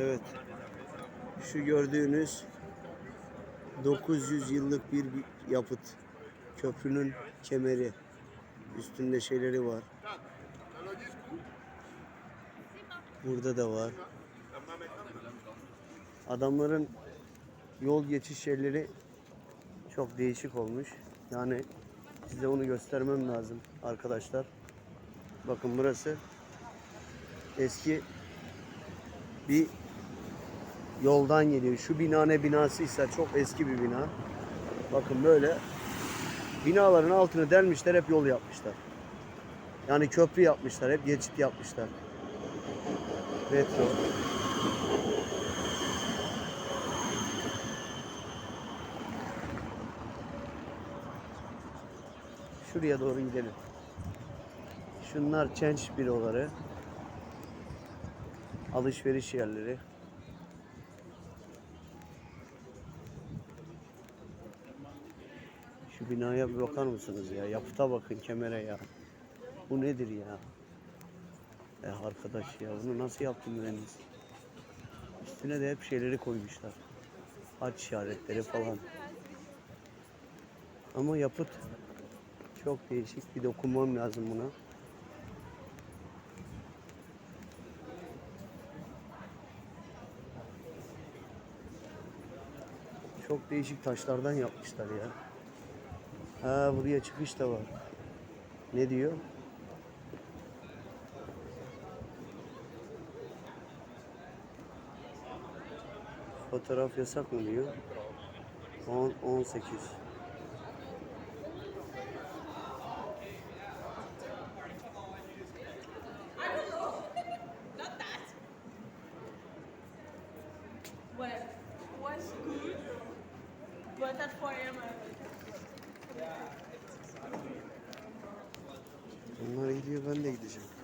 Evet. Şu gördüğünüz 900 yıllık bir yapıt. Köprünün kemeri. Üstünde şeyleri var. Burada da var. Adamların yol geçiş yerleri çok değişik olmuş. Yani size onu göstermem lazım arkadaşlar. Bakın burası eski bir yoldan geliyor. Şu bina ne binasıysa çok eski bir bina. Bakın böyle binaların altını delmişler hep yol yapmışlar. Yani köprü yapmışlar, hep geçit yapmışlar. Metro. Şuraya doğru gidelim. Şunlar çenç büroları. Alışveriş yerleri. Şu binaya bir bakar mısınız ya? Yapıta bakın kemere ya. Bu nedir ya? Eh arkadaş ya bunu nasıl yaptın mühendis? Üstüne de hep şeyleri koymuşlar. Haç işaretleri falan. Ama yapıt çok değişik bir dokunmam lazım buna. Çok değişik taşlardan yapmışlar ya. Ha buraya çıkış da var. Ne diyor? Fotoğraf yasak mı diyor? 10 18. Not that. Well, was good, but at 4 a.m. Onlar gidiyor ben de gideceğim.